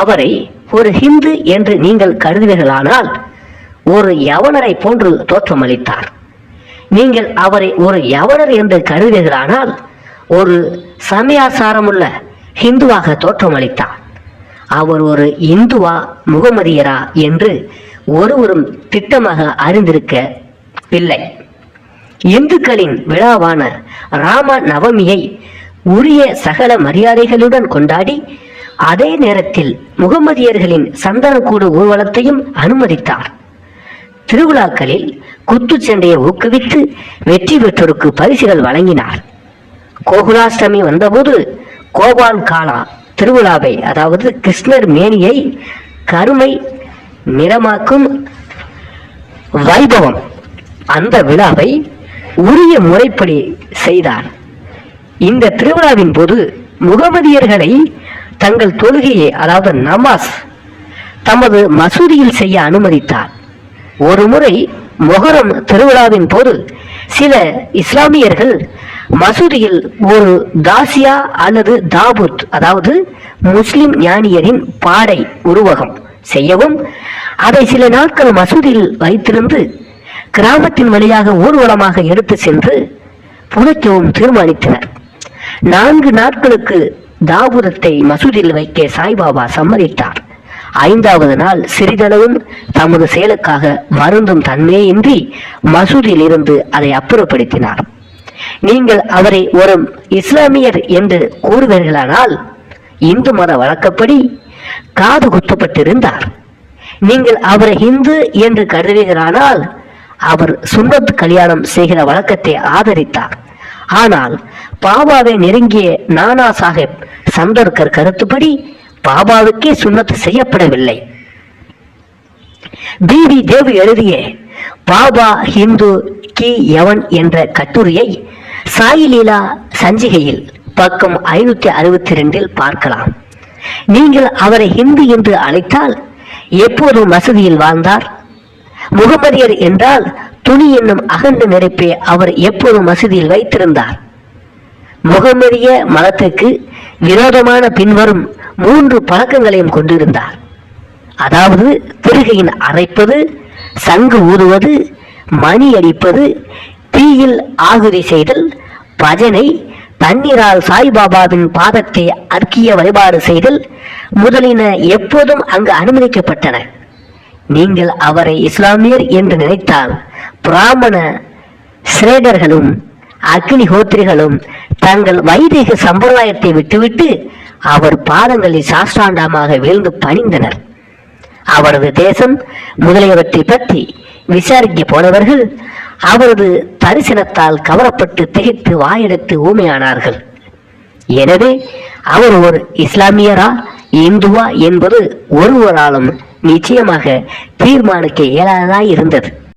அவரை ஒரு ஹிந்து என்று நீங்கள் கருதுவீர்களானால் ஒரு யவனரை போன்று தோற்றமளித்தார். நீங்கள் அவரை ஒரு யவனர் என்று கருதுவீர்களானால் ஒரு சமயாசாரமுள்ள ஹிந்துவாக தோற்றமளித்தார். அவர் ஒரு இந்துவா முகமதியரா என்று ஒருவரும் திட்டமாக அறிந்திருக்கவில்லை இந்துக்களின் விழாவான ராம நவமியை உரிய சகல மரியாதைகளுடன் கொண்டாடி அதே நேரத்தில் முகமதியர்களின் சந்தனக்கூடு ஊர்வலத்தையும் அனுமதித்தார். திருவிழாக்களில் குத்துச்சண்டையை ஊக்குவித்து வெற்றி பெற்றோருக்கு பரிசுகள் வழங்கினார். கோகுலாஷ்டமி வந்தபோது கோபால் காலா திருவிழாவை அதாவது கிருஷ்ணர் மேனியை கருமை நிறமாக்கும் வைபவம் அந்த விழாவை உரிய முறைப்படி செய்தார். இந்த திருவிழாவின் போது முகமதியர்களை தங்கள் தொழுகையை அதாவது நமாஸ் தமது மசூதியில் செய்ய அனுமதித்தார். ஒரு முறை மொஹரம் திருவிழாவின் போது சில இஸ்லாமியர்கள் மசூதியில் ஒரு தாசியா அல்லது தாபூத் அதாவது முஸ்லிம் ஞானியரின் பாடை உருவகம் செய்யவும் அதை சில நாட்கள் மசூதியில் வைத்திருந்து கிராமத்தின் வழியாக ஊர்வலமாக எடுத்து சென்று புதைக்கவும் தீர்மானித்தனர். நான்கு நாட்களுக்கு தாபூதத்தை மசூதியில் வைக்க சாய்பாபா சம்மதித்தார். ஐந்தாவது நாள் சிறிதளவும் தமது செயலுக்காக வருந்தும் தன்மையின்றி மசூதியில் இருந்து அதை அப்புறப்படுத்தினார். நீங்கள் அவரை ஒரு இஸ்லாமியர் என்று கூறுவீர்களானால் இந்து மத வழக்கப்படி காது குத்தப்பட்டிருந்தார். நீங்கள் அவரை இந்து என்று கருதுவீர்களானால் அவர் சுன்னத் கல்யாணம் செய்கிற வழக்கத்தை ஆதரித்தார். ஆனால் பாபாவை நெருங்கிய நானா சாஹிப் சந்தர்கர் கருத்துப்படி பாபாவுக்கே சுண்ணத்து செய்யப்படவில்லை. பிவி தேவி எழுதிய பாபா ஹிந்து கி யவன் என்ற கட்டுரையை சாய் லீலா சஞ்சிகையில் பக்கம் ஐநூத்தி அறுபத்தி ரெண்டில் பார்க்கலாம். நீங்கள் அவரை ஹிந்து என்று அழைத்தால் எப்போது மசூதியில் வாழ்ந்தார்? முகமதியர் என்றால் துணி என்னும் அகண்டு நெருப்பை அவர் எப்போதும் மசூதியில் வைத்திருந்தார். முகமதிய மதத்துக்கு விரோதமான பின்வரும் மூன்று பழக்கங்களையும் கொண்டிருந்தார். அதாவது திருகையின் அரைப்பது சங்கு ஊதுவது மணி அடிப்பது தீயில் ஆகுதி செய்தல் பஜனை தண்ணீரால் சாய்பாபாவின் பாதத்தை அர்க்கிய வழிபாடு செய்தல் முதலின எப்போதும் அங்கு அனுமதிக்கப்பட்டன. நீங்கள் அவரை இஸ்லாமியர் என்று நினைத்தால் பிராமண சிரேடர்களும் அக்னிஹோத்திரிகளும் தங்கள் வைதிக சம்பிரதாயத்தை விட்டுவிட்டு அவர் பாதங்களில் சாஷ்டாண்டமாக வீழ்ந்து பணிந்தனர். அவரது தேசம் முதலியவற்றை பற்றி விசாரிக்க போனவர்கள் அவரது தரிசனத்தால் கவரப்பட்டு திகைத்து வாயெடுத்து ஊமையானார்கள். எனவே அவர் ஒரு இஸ்லாமியரா இந்துவா என்பது ஒருவராலும் நிச்சயமாக தீர்மானிக்க இயலாததாய் இருந்தது.